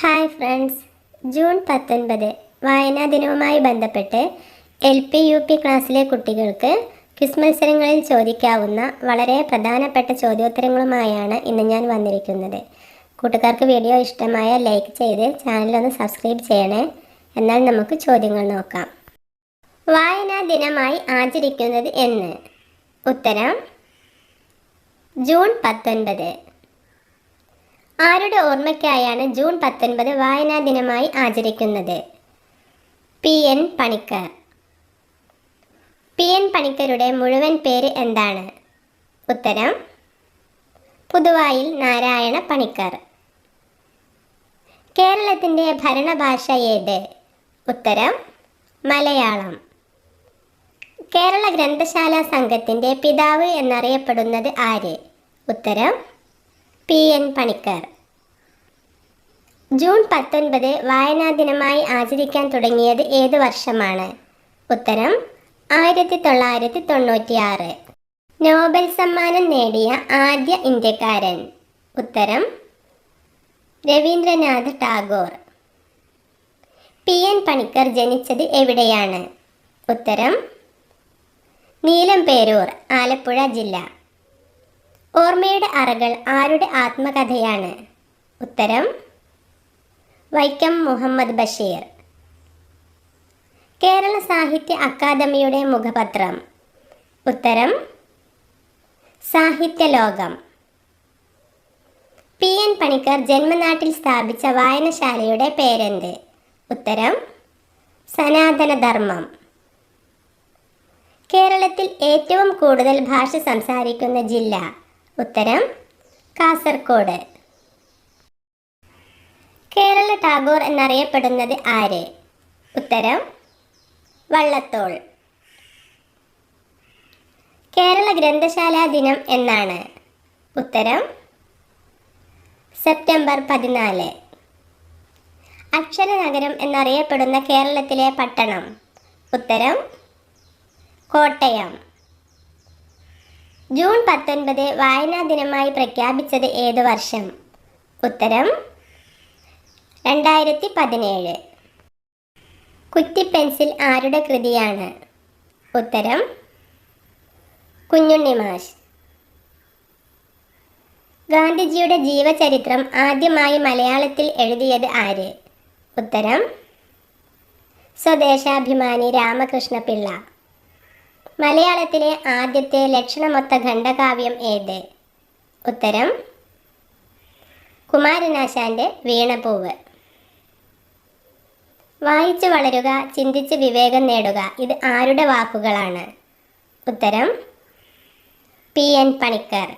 Hi friends. June പത്തൊൻപത് വായനാ ദിനവുമായി ബന്ധപ്പെട്ട് എൽ പി യു പി ക്ലാസ്സിലെ കുട്ടികൾക്ക് ക്വിസ് മത്സരങ്ങളിൽ ചോദിക്കാവുന്ന വളരെ പ്രധാനപ്പെട്ട ചോദ്യോത്തരങ്ങളുമായാണ് ഇന്ന് ഞാൻ വന്നിരിക്കുന്നത്. കൂട്ടുകാർക്ക് വീഡിയോ ഇഷ്ടമായ ലൈക്ക് ചെയ്ത് ചാനലൊന്ന് സബ്സ്ക്രൈബ് ചെയ്യണേ. എന്നാൽ നമുക്ക് ചോദ്യങ്ങൾ നോക്കാം. വായനാ ദിനമായി ആചരിക്കുന്നത് എന്ന്. ഉത്തരം ജൂൺ പത്തൊൻപത്. ആരുടെ ഓർമ്മയ്ക്കായാണ് ജൂൺ പത്തൊൻപത് വായനാ ദിനമായി ആചരിക്കുന്നത്? P. N. Panicker. P. N. പണിക്കരുടെ മുഴുവൻ പേര് എന്താണ്? ഉത്തരം പുതുവായിൽ നാരായണ പണിക്കർ. കേരളത്തിന്റെ ഭരണഭാഷ ഏത്? ഉത്തരം മലയാളം. കേരള ഗ്രന്ഥശാല സംഘത്തിന്റെ പിതാവ് എന്നറിയപ്പെടുന്നത് ആര്? ഉത്തരം പി എൻ പണിക്കർ. ജൂൺ പത്തൊൻപത് വായനാ ദിനമായി ആചരിക്കാൻ തുടങ്ങിയത് ഏത് വർഷമാണ്? ഉത്തരം ആയിരത്തി തൊള്ളായിരത്തി തൊണ്ണൂറ്റിയാറ് നോബൽ സമ്മാനം നേടിയ ആദ്യ ഇന്ത്യക്കാരൻ. ഉത്തരം രവീന്ദ്രനാഥ് ടാഗോർ. പി എൻ പണിക്കർ ജനിച്ചത് എവിടെയാണ്? ഉത്തരം നീലംപേരൂർ ആലപ്പുഴ ജില്ല. ഓർമ്മയുടെ അറകൾ ആരുടെ ആത്മകഥയാണ്? ഉത്തരം വൈക്കം മുഹമ്മദ് ബഷീർ. കേരള സാഹിത്യ അക്കാദമിയുടെ മുഖപത്രം. ഉത്തരം സാഹിത്യ ലോകം പി. എൻ. പണിക്കർ ജന്മനാട്ടിൽ സ്ഥാപിച്ച വായനശാലയുടെ പേരെന്ത്? ഉത്തരം സനാതനധർമ്മം. കേരളത്തിൽ ഏറ്റവും കൂടുതൽ ഭാഷ സംസാരിക്കുന്ന ജില്ല ഉത്തരം കാസർഗോഡ് കേരള ടാഗോർ എന്നറിയപ്പെടുന്നത് ആര്? ഉത്തരം വള്ളത്തോൾ. കേരള ഗ്രന്ഥശാല ദിനം എന്നാണ്. ഉത്തരം സെപ്റ്റംബർ പതിനാല്. അക്ഷരനഗരം എന്നറിയപ്പെടുന്ന കേരളത്തിലെ പട്ടണം. ഉത്തരം കോട്ടയം. ജൂൺ പത്തൊൻപത് വായനാ ദിനമായി പ്രഖ്യാപിച്ചത് ഏത് വർഷം? ഉത്തരം രണ്ടായിരത്തി പതിനേഴ്. കുറ്റിപ്പെൻസിൽ ആരുടെ കൃതിയാണ്? ഉത്തരം കുഞ്ഞുണ്ണി മാഷ്. ഗാന്ധിജിയുടെ ജീവചരിത്രം ആദ്യമായി മലയാളത്തിൽ എഴുതിയത് ആര്? ഉത്തരം സ്വദേശാഭിമാനി രാമകൃഷ്ണപിള്ള. മലയാളത്തിലെ ആദ്യത്തെ ലക്ഷണമൊത്ത ഖണ്ഡകാവ്യം ഏത്? ഉത്തരം കുമാരനാശാന്റെ വീണപൂവ്. വായിച്ചു വളരുക ചിന്തിച്ച് വിവേകം നേടുക ഇത് ആരുടെ വാക്കുകളാണ്? ഉത്തരം പി എൻ പണിക്കർ.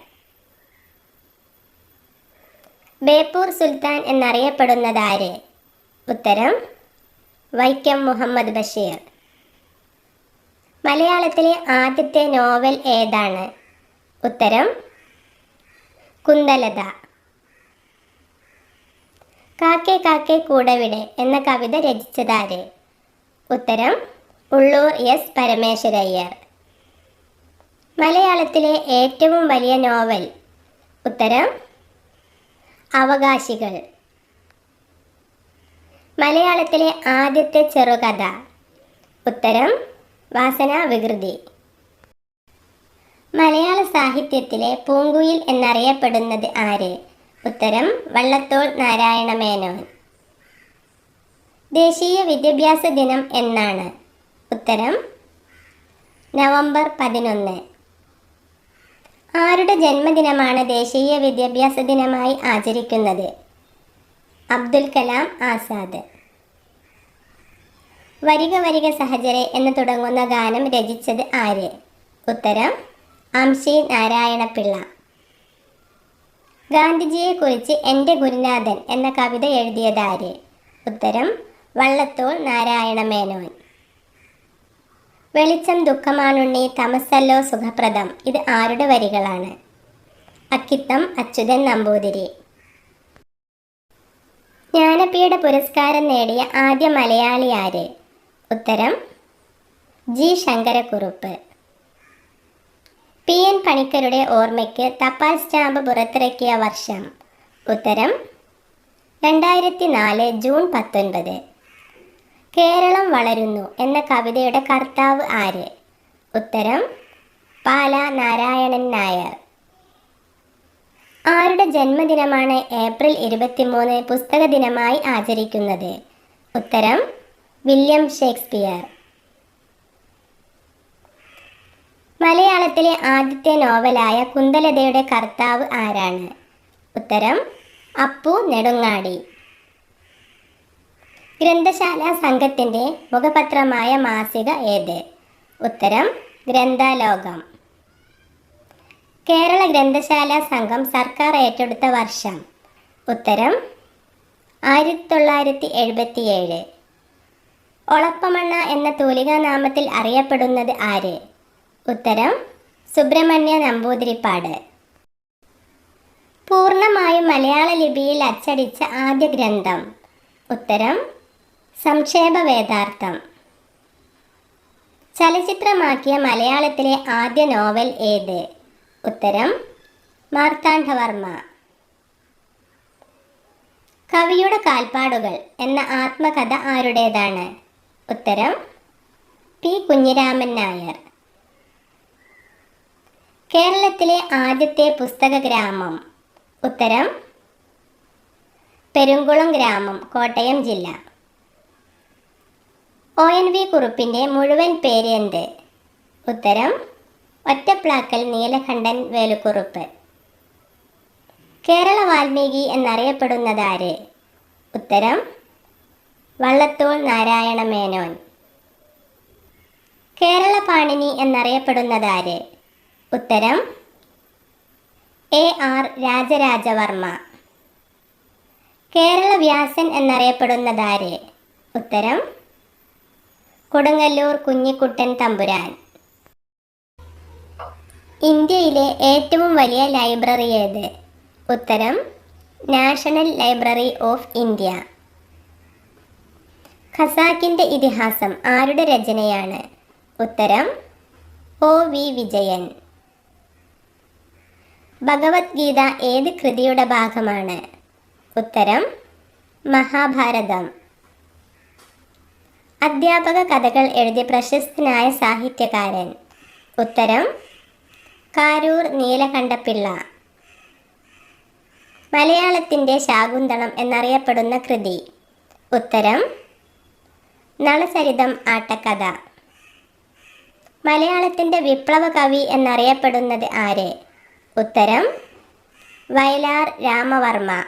ബേപ്പൂർ സുൽത്താൻ എന്നറിയപ്പെടുന്നതാര്? ഉത്തരം വൈക്കം മുഹമ്മദ് ബഷീർ. മലയാളത്തിലെ ആദ്യത്തെ നോവൽ ഏതാണ്? ഉത്തരം കുന്തലത. കാക്കെ കാക്കെ കൂടവിടെ എന്ന കവിത രചിച്ചതാര്? ഉത്തരം ഉള്ളൂർ എസ്. പരമേശ്വരയ്യർ. മലയാളത്തിലെ ഏറ്റവും വലിയ നോവൽ. ഉത്തരം അവകാശികൾ. മലയാളത്തിലെ ആദ്യത്തെ ചെറുകഥ. ഉത്തരം വാസന വികൃതി. മലയാള സാഹിത്യത്തിലെ പൂങ്കുയിൽ എന്നറിയപ്പെടുന്നത് ആര്? ഉത്തരം വള്ളത്തോൾ നാരായണ മേനോൻ. ദേശീയ വിദ്യാഭ്യാസ ദിനം എന്നാണ്. ഉത്തരം നവംബർ പതിനൊന്ന്. ആരുടെ ജന്മദിനമാണ് ദേശീയ വിദ്യാഭ്യാസ ദിനമായി ആചരിക്കുന്നത്? അബ്ദുൽ കലാം ആസാദ്. വരിക വരിക സഹചരെ എന്ന് തുടങ്ങുന്ന ഗാനം രചിച്ചത് ആര്? ഉത്തരം അംശി നാരായണപിള്ള. ഗാന്ധിജിയെക്കുറിച്ച് എന്റെ ഗുരുനാഥൻ എന്ന കവിത എഴുതിയത് ആര്? ഉത്തരം വള്ളത്തോൾ നാരായണ മേനോൻ വെളിച്ചം ദുഃഖമാണുണ്ണി തമസല്ലോ സുഖപ്രദം. ഇത് ആരുടെ വരികളാണ്? അക്കിത്തം അച്യുതൻ നമ്പൂതിരി. ജ്ഞാനപീഠ പുരസ്കാരം നേടിയ ആദ്യ മലയാളി ആര്? ഉത്തരം ജി ശങ്കരക്കുറുപ്പ്. പി എൻ പണിക്കരുടെ ഓർമ്മയ്ക്ക് തപാൽ സ്റ്റാമ്പ് പുറത്തിറക്കിയ വർഷം. ഉത്തരം രണ്ടായിരത്തി നാല് ജൂൺ പത്തൊൻപത്. കേരളം വളരുന്നു എന്ന കവിതയുടെ കർത്താവ് ആര്? ഉത്തരം പാല നാരായണൻ നായർ. ആരുടെ ജന്മദിനമാണ് ഏപ്രിൽ ഇരുപത്തിമൂന്ന് പുസ്തക ദിനമായി ആചരിക്കുന്നത്? ഉത്തരം വില്യം ഷേക്സ്പിയർ. മലയാളത്തിലെ ആദ്യത്തെ നോവലായ കുന്തലതയുടെ കർത്താവ് ആരാണ്? ഉത്തരം അപ്പു നെടുങ്ങാടി. ഗ്രന്ഥശാല സംഘത്തിന്റെ മുഖപത്രമായ മാസിക ഏത്? ഉത്തരം ഗ്രന്ഥാലോകം. കേരള ഗ്രന്ഥശാല സംഘം സർക്കാർ ഏറ്റെടുത്ത വർഷം. ഉത്തരം ആയിരത്തി തൊള്ളായിരത്തി എഴുപത്തിയേഴ്. ഒളപ്പമണ്ണ എന്ന തൂലികാ നാമത്തിൽ അറിയപ്പെടുന്നത് ആര്? ഉത്തരം സുബ്രഹ്മണ്യ നമ്പൂതിരിപ്പാട്. പൂർണമായും മലയാള ലിപിയിൽ അച്ചടിച്ച ആദ്യ ഗ്രന്ഥം. ഉത്തരം സംക്ഷേപ വേദാർത്ഥം. ചലച്ചിത്രമാക്കിയ മലയാളത്തിലെ ആദ്യ നോവൽ ഏത്? ഉത്തരം മാർത്താണ്ഡവർമ്മ. കവിയുടെ കാൽപ്പാടുകൾ എന്ന ആത്മകഥ ആരുടേതാണ്? ഉത്തരം പി കുഞ്ഞിരാമൻ നായർ. കേരളത്തിലെ ആദ്യത്തെ പുസ്തക ഗ്രാമം. ഉത്തരം പെരുങ്കുളം ഗ്രാമം കോട്ടയം ജില്ല. ഒ എൻ വി കുറുപ്പിന്റെ മുഴുവൻ പേര് എന്ത്? ഉത്തരം ഒറ്റപ്ലാക്കൽ നീലകണ്ഠൻ വേലുക്കുറുപ്പ്. കേരള വാൽമീകി എന്നറിയപ്പെടുന്നതാര്? ഉത്തരം വള്ളത്തോൾ നാരായണ മേനോൻ കേരള പാണിനി എന്നറിയപ്പെടുന്നതാര്? ഉത്തരം എ ആർ രാജരാജവർമ്മ. കേരള വ്യാസൻ എന്നറിയപ്പെടുന്നതാര്? ഉത്തരം കൊടുങ്ങല്ലൂർ കുഞ്ഞിക്കുട്ടൻ തമ്പുരാൻ. ഇന്ത്യയിലെ ഏറ്റവും വലിയ ലൈബ്രറി ഏത്? ഉത്തരം നാഷണൽ ലൈബ്രറി ഓഫ് ഇന്ത്യ. ഖസാക്കിന്റെ ഇതിഹാസം ആരുടെ രചനയാണ്? ഉത്തരം ഒ. വി. വിജയൻ. ഭഗവത്ഗീത ഏത് കൃതിയുടെ ഭാഗമാണ്? ഉത്തരം മഹാഭാരതം. അധ്യാപക കഥകൾ എഴുതിയ പ്രശസ്തനായ സാഹിത്യകാരൻ. ഉത്തരം കാരൂർ നീലകണ്ഠപിള്ള മലയാളത്തിന്റെ ശാകുന്തളം എന്നറിയപ്പെടുന്ന കൃതി. ഉത്തരം നളചരിതം ആട്ടക്കഥ. മലയാളത്തിന്റെ വിപ്ലവ കവി എന്നറിയപ്പെടുന്നത് ആരെ? ഉത്തരം വയലാർ രാമവർമ്മ.